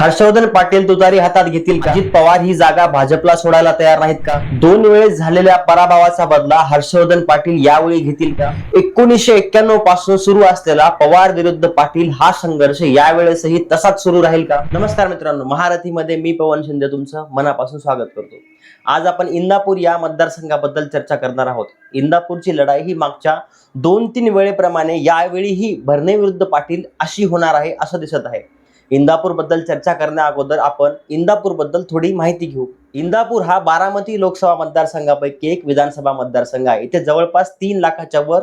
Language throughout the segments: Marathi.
हर्षवर्धन पाटील तुतारी हातात घेतील का? अजित पवार ही जागा भाजपला सोडायला तयार नाहीत का? दोन वेळेस झालेल्या पराभवाचा बदला हर्षवर्धन पाटील यावेळी घेतील का? एकोणीसशे एक्क्याण्णवपासून सुरू असलेला पवार विरुद्ध पाटील हा संघर्ष यावेळेसही तसाच सुरू राहील का? नमस्कार मित्रांनो महारथीमध्ये मी पवन शिंदे तुमचं मनापासून स्वागत करतो. आज आपण इंदापूर या मतदारसंघाबद्दल चर्चा करणार आहोत. इंदापूरची लढाई ही मागच्या दोन तीन वेळेप्रमाणे यावेळीही भरणे विरुद्ध पाटील अशी होणार आहे असं दिसत आहे. इंदापूरबद्दल चर्चा करण्या अगोदर आपण इंदापूरबद्दल थोडी माहिती घेऊ. इंदापूर हा बारामती लोकसभा मतदारसंघापैकी एक विधानसभा मतदारसंघ आहे. इथे जवळपास तीन लाखाच्या वर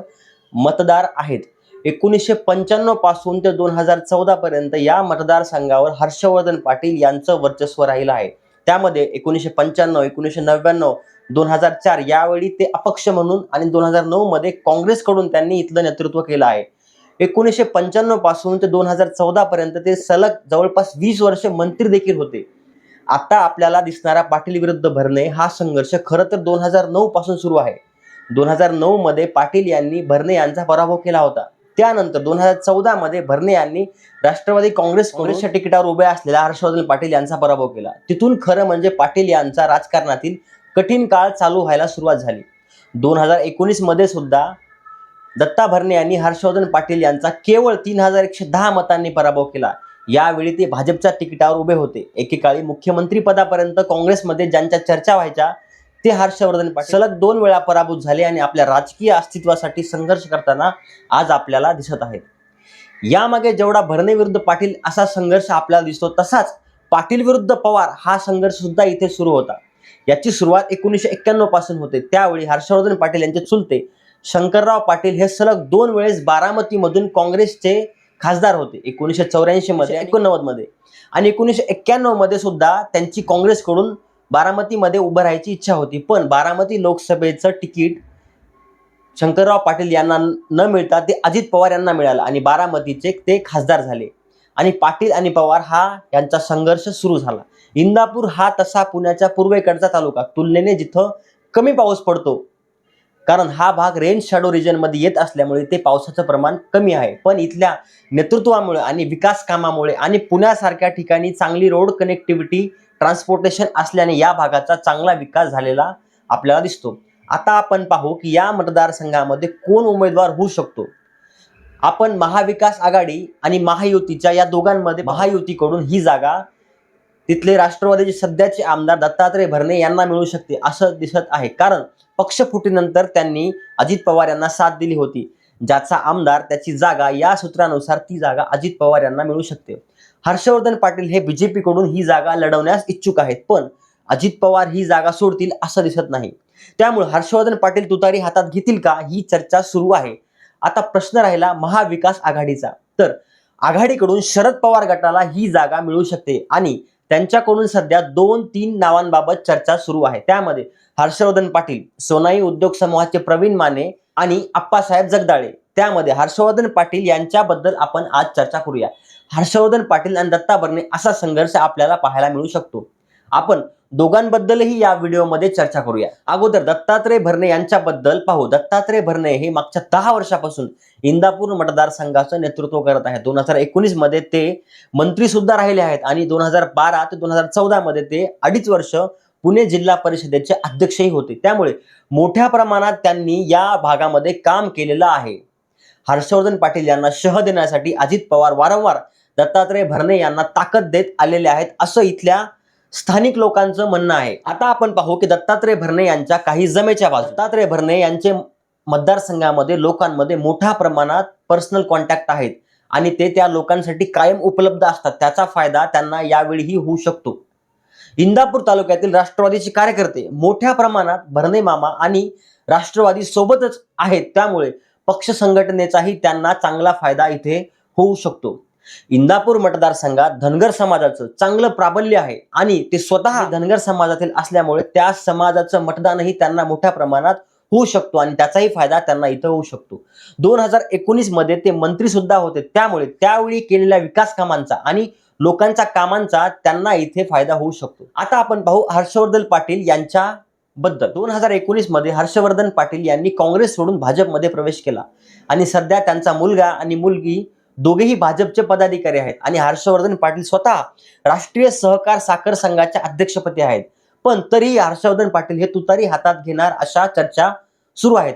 मतदार आहेत. एकोणीसशे पंच्याण्णवपासून ते दोन हजार चौदा पर्यंत या मतदारसंघावर हर्षवर्धन पाटील यांचं वर्चस्व राहिलं आहे. त्यामध्ये एकोणीसशे पंच्याण्णव एकोणीसशे नव्याण्णव दोन हजार चार यावेळी ते अपक्ष म्हणून आणि दोन हजार नऊ मध्ये काँग्रेसकडून त्यांनी इथलं नेतृत्व केलं आहे. एकोणीसशे पंच्याण्णवपासून ते दोन हजार चौदा पर्यंत ते सलग जवळपास वीस वर्ष मंत्री देखील होते. आता आपल्याला दिसणारा पाटील विरुद्ध भरणे हा संघर्ष खरं तर दोन हजार नऊ पासून सुरू आहे. दोन हजार नऊ मध्ये पाटील यांनी भरणे यांचा पराभव केला होता. त्यानंतर दोन हजार चौदा मध्ये भरणे यांनी राष्ट्रवादी काँग्रेस काँग्रेसच्या तिकिटावर उभे असलेल्या हर्षवर्धन पाटील यांचा पराभव केला. तिथून खरं म्हणजे पाटील यांचा राजकारणातील कठीण काळ चालू व्हायला सुरुवात झाली. दोन हजार एकोणीसमध्ये सुद्धा दत्ता भरणे यांनी हर्षवर्धन पाटील यांचा केवळ तीन हजार एकशे दहा मतांनी पराभव केला. यावेळी ते भाजपच्या तिकिटावर उभे होते. एकेकाळी मुख्यमंत्री पदापर्यंत काँग्रेसमध्ये ज्यांच्या चर्चा व्हायच्या ते हर्षवर्धन पाटील. सलग दोन वेळा पराभूत झाले आणि आपल्या राजकीय अस्तित्वासाठी संघर्ष करताना आज आपल्याला दिसत आहेत. यामागे जेवढा भरणे विरुद्ध पाटील असा संघर्ष आपल्याला दिसतो तसाच पाटील विरुद्ध पवार हा संघर्ष सुद्धा इथे सुरू होता. याची सुरुवात एकोणीसशे एक्क्याण्णवपासून होते. त्यावेळी हर्षवर्धन पाटील यांचे चुलते शंकरराव पाटील हे सलग दोन वेळेस बारामतीमधून काँग्रेसचे खासदार होते. एकोणीसशे चौऱ्याऐंशी मध्ये एकोणनव्वदमध्ये आणि एकोणीसशे एक्क्याण्णवमध्ये सुद्धा त्यांची काँग्रेसकडून बारामतीमध्ये उभं राहायची इच्छा होती. पण बारामती लोकसभेचं तिकीट शंकरराव पाटील यांना न मिळता ते अजित पवार यांना मिळालं आणि बारामतीचे ते खासदार झाले. आणि पाटील आणि पवार हा यांचा संघर्ष सुरू झाला. इंदापूर हा तसा पुण्याच्या पूर्वेकडचा तालुका. तुलनेने जिथं कमी पाऊस पडतो कारण हा भाग रेन शॅडो रिजनमध्ये येत असल्यामुळे ते पावसाचं प्रमाण कमी आहे. पण इथल्या नेतृत्वामुळे आणि विकास कामामुळे आणि पुण्यासारख्या ठिकाणी चांगली रोड कनेक्टिव्हिटी ट्रान्सपोर्टेशन असल्याने या भागाचा चांगला विकास झालेला आपल्याला दिसतो. आता आपण पाहू की या मतदारसंघामध्ये कोण उमेदवार होऊ शकतो? आपण महाविकास आघाडी आणि महायुतीच्या या दोघांमध्ये महायुतीकडून ही जागा तिथले राष्ट्रवादीचे सध्याचे आमदार दत्तात्रय भरणे यांना मिळू शकते असं दिसत आहे. कारण पक्षफुटीनंतर त्यांनी अजित पवार यांना साथ दिली होती. ज्याचा आमदार त्याची जागा या सूत्रानुसार ती जागा अजित पवार यांना मिळू शकते. हर्षवर्धन पाटील हे बीजेपी कडून ही जागा लढवण्यास इच्छुक आहेत पण अजित पवार ही जागा सोडतील असं दिसत नाही. त्यामुळे हर्षवर्धन पाटील तुतारी हातात घेतील का ही चर्चा सुरू आहे. आता प्रश्न राहिला महाविकास आघाडीचा. तर आघाडीकडून शरद पवार गटाला ही जागा मिळू शकते आणि त्यांच्याकडून सध्या दोन तीन नावांबाबत चर्चा सुरू आहे. त्यामध्ये हर्षवर्धन पाटील सोनाई उद्योग समूहाचे प्रवीण माने आणि आप्पासाहेब जगदाळे. त्यामध्ये हर्षवर्धन पाटील यांच्याबद्दल आपण आज चर्चा करूया. हर्षवर्धन पाटील आणि दत्ता भरणे असा संघर्ष आपल्याला पाहायला मिळू शकतो. आपण दोघांबद्दलही या व्हिडिओमध्ये चर्चा करूया. अगोदर दत्तात्रय भरणे यांच्याबद्दल पाहू. दत्तात्रय भरणे हे मागच्या दहा वर्षापासून इंदापूर मतदारसंघाचं नेतृत्व करत आहेत. दोन हजार एकोणीसमध्ये ते मंत्री सुद्धा राहिले आहेत आणि दोन हजार बारा ते दोन हजार चौदा मध्ये ते अडीच वर्ष पुणे जिल्हा परिषदेचे अध्यक्षही होते. त्यामुळे मोठ्या प्रमाणात त्यांनी या भागामध्ये काम केलेलं आहे. हर्षवर्धन पाटील यांना शह देण्यासाठी अजित पवार वारंवार दत्तात्रय भरणे यांना ताकद देत आलेले आहेत असं इथल्या स्थानिक लोकांचं म्हणणं आहे. आता आपण पाहू की दत्तात्रय भरणे यांच्या काही जमेच्या बाजू. दत्तात्रय भरणे यांचे मतदारसंघामध्ये लोकांमध्ये मोठ्या प्रमाणात पर्सनल कॉन्टॅक्ट आहेत आणि ते त्या लोकांसाठी कायम उपलब्ध असतात. त्याचा फायदा त्यांना यावेळीही होऊ शकतो. इंदापूर तालुक्यातील राष्ट्रवादीचे कार्यकर्ते मोठ्या प्रमाणात भरणे मामा आणि राष्ट्रवादी सोबतच आहेत. त्यामुळे पक्ष संघटनेचाही त्यांना चांगला फायदा इथे होऊ शकतो. इंदापूर मतदारसंघात धनगर समाजाचं चांगलं प्राबल्य आहे आणि ते स्वतः धनगर समाजातील असल्यामुळे त्या समाजाचं मतदानही त्यांना मोठ्या प्रमाणात होऊ शकतो आणि त्याचाही फायदा त्यांना इथं होऊ शकतो. दोन हजार एकोणीसमध्ये ते मंत्री सुद्धा होते. त्यामुळे त्यावेळी केलेल्या विकास कामांचा आणि लोकांच्या कामांचा त्यांना इथे फायदा होऊ शकतो. आता आपण पाहू हर्षवर्धन पाटील यांच्या बद्दल दोन हजार एकोणीसमध्ये हर्षवर्धन पाटील यांनी काँग्रेस सोडून भाजपमध्ये प्रवेश केला. आणि सध्या त्यांचा मुलगा आणि मुलगी दोघेही भाजपचे पदाधिकारी आहेत. आणि हर्षवर्धन पाटील स्वतः राष्ट्रीय सहकार साखर संघाच्या अध्यक्षपदी आहेत. पण तरीही हर्षवर्धन पाटील हे तुतारी हातात घेणार अशा चर्चा सुरू आहेत.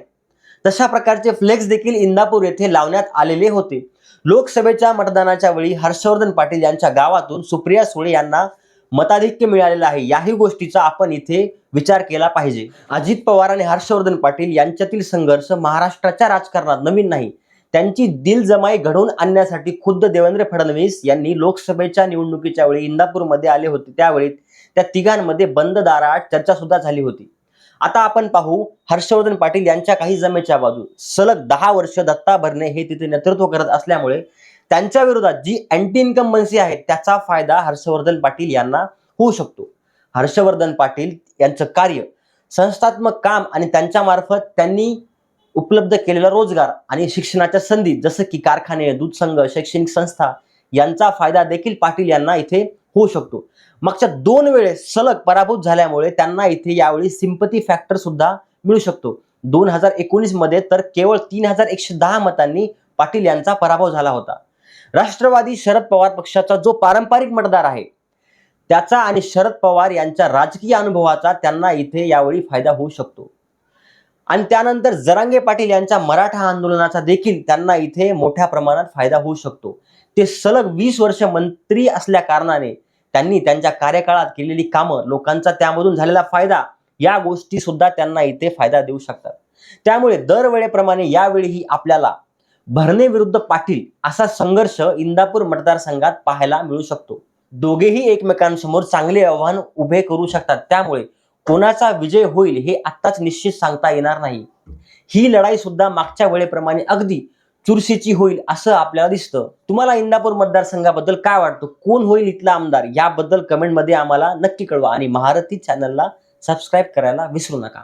तशा प्रकारचे फ्लेक्स देखील इंदापूर येथे लावण्यात आलेले होते. लोकसभेच्या मतदानाच्या वेळी हर्षवर्धन पाटील यांच्या गावातून सुप्रिया सुळे यांना मताधिक्य मिळालेलं आहे. याही गोष्टीचा आपण इथे विचार केला पाहिजे. अजित पवार आणि हर्षवर्धन पाटील यांच्यातील संघर्ष महाराष्ट्राच्या राजकारणात नवीन नाही. त्यांची दिलजमाई घडवून आणण्यासाठी खुद्द देवेंद्र फडणवीस यांनी लोकसभेच्या निवडणुकीच्या वेळी इंदापूरमध्ये आले होते. त्यावेळी त्या तिघांमध्ये बंद दाराआड चर्चा सुद्धा झाली होती. आता आपण पाहू हर्षवर्धन पाटील यांच्या काही जमेच्या बाजू. सलग दहा वर्ष दत्ता भरणे हे तिथे नेतृत्व करत असल्यामुळे त्यांच्या विरोधात जी अँटी इन्कम्बन्सी आहे त्याचा फायदा हर्षवर्धन पाटील यांना होऊ शकतो. हर्षवर्धन पाटील यांचं कार्य संस्थात्मक काम आणि त्यांच्या मार्फत त्यांनी उपलब्ध केलेला रोजगार आणि शिक्षणाच्या संधी जसं की कारखाने दूध संघ शैक्षणिक संस्था यांचा फायदा देखील पाटील यांना इथे होऊ शकतो. मागच्या दोन वेळेस सलग पराभूत झाल्यामुळे त्यांना इथे यावेळी सिंपती फॅक्टर सुद्धा मिळू शकतो. दोन हजार एकोणीसमध्ये तर केवळ तीन हजार एकशे दहा मतांनी पाटील यांचा पराभव झाला होता. राष्ट्रवादी शरद पवार पक्षाचा जो पारंपरिक मतदार आहे त्याचा आणि शरद पवार यांच्या राजकीय अनुभवाचा त्यांना इथे यावेळी फायदा होऊ शकतो. आणि त्यानंतर जरांगे पाटील यांच्या मराठा आंदोलनाचा देखील त्यांना इथे मोठ्या प्रमाणात फायदा होऊ शकतो. ते सलग वीस वर्ष मंत्री असल्या कारणाने त्यांनी त्यांच्या कार्यकाळात केलेली कामं लोकांचा त्यामधून झालेला फायदा या गोष्टी सुद्धा त्यांना इथे फायदा देऊ शकतात. त्यामुळे दरवेळेप्रमाणे यावेळीही आपल्याला भरणे विरुद्ध पाटील असा संघर्ष इंदापूर मतदारसंघात पाहायला मिळू शकतो. दोघेही एकमेकांसमोर चांगले आव्हान उभे करू शकतात. त्यामुळे कोणाचा विजय होईल हे आत्ताच निश्चित सांगता येणार नाही. ही लढाई सुद्धा मागच्या वेळेप्रमाणे अगदी चुरशीची होईल असं आपल्याला दिसतं. तुम्हाला इंदापूर मतदारसंघाबद्दल काय वाटतं? कोण होईल इथला आमदार? याबद्दल कमेंटमध्ये आम्हाला नक्की कळवा आणि महारथी चॅनलला सबस्क्राईब करायला विसरू नका.